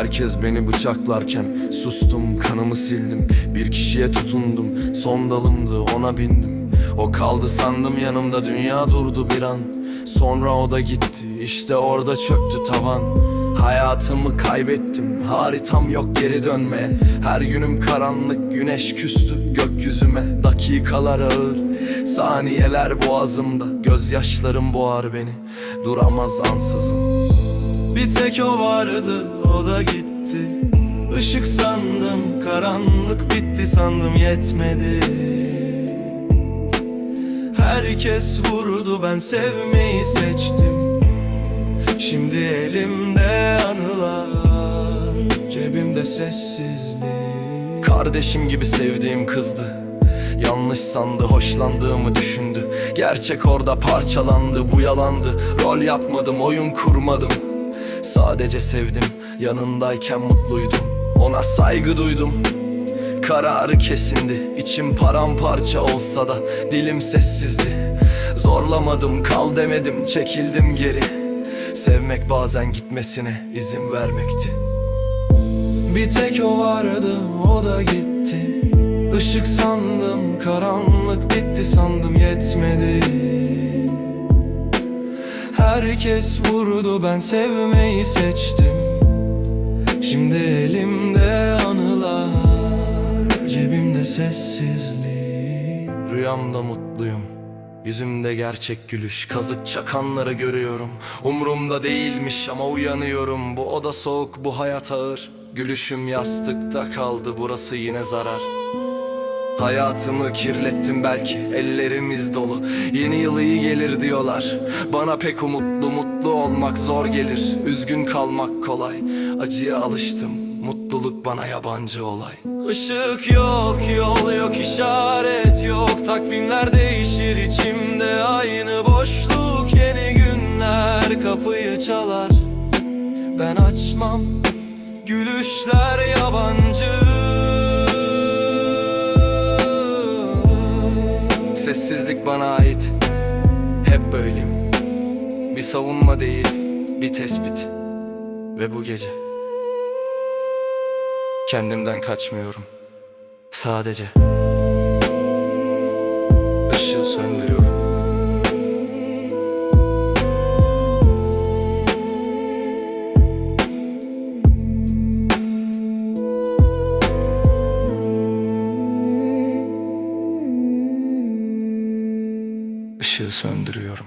Herkes beni bıçaklarken sustum kanımı sildim. Bir kişiye tutundum son dalımdı ona bindim. O kaldı sandım yanımda dünya durdu bir an. Sonra o da gitti işte orada çöktü tavan. Hayatımı kaybettim haritam yok geri dönmeye Her günüm karanlık güneş küstü gökyüzüme. Dakikalar ağır saniyeler boğazımda. Gözyaşlarım boğar beni duramaz ansızın. Bir tek o vardı da gitti. Işık sandım karanlık bitti sandım yetmedi. Herkes vurdu ben sevmeyi seçtim. Şimdi elimde anılar Cebimde sessizlik. Kardeşim gibi sevdiğim kızdı. Yanlış sandı, hoşlandığımı düşündü. Gerçek orada parçalandı, bu yalandı. Rol yapmadım, oyun kurmadım Sadece sevdim, yanındayken mutluydum. Ona saygı duydum. Kararı kesindi, içim paramparça olsa da Dilim sessizdi. Zorlamadım, kal demedim, çekildim geri. Sevmek bazen gitmesine izin vermekti. Bir tek o vardı o da gitti. Işık sandım karanlık bitti sandım yetmedi Herkes vurdu ben sevmeyi seçtim. Şimdi elimde anılar Cebimde sessizlik. Rüyamda mutluyum Yüzümde gerçek gülüş Kazık çakanları görüyorum. Umrumda değilmiş ama uyanıyorum Bu oda soğuk bu hayat ağır. Gülüşüm yastıkta kaldı burası yine zarar Hayatımı kirlettim belki ellerimiz dolu. Yeni yıl iyi gelir diyorlar. Bana pek umutlu mutlu olmak zor gelir. Üzgün kalmak kolay. Acıya alıştım mutluluk bana yabancı olay. Işık yok, yol yok, işaret yok. Takvimler değişir içimde aynı boşluk. Yeni günler kapıyı çalar. Ben açmam, gülüşler yabancı Sessizlik bana ait. Hep böyleyim Bir savunma değil Bir tespit. Ve bu gece Kendimden kaçmıyorum. Sadece Işığı söndürüyorum Işığı söndürüyorum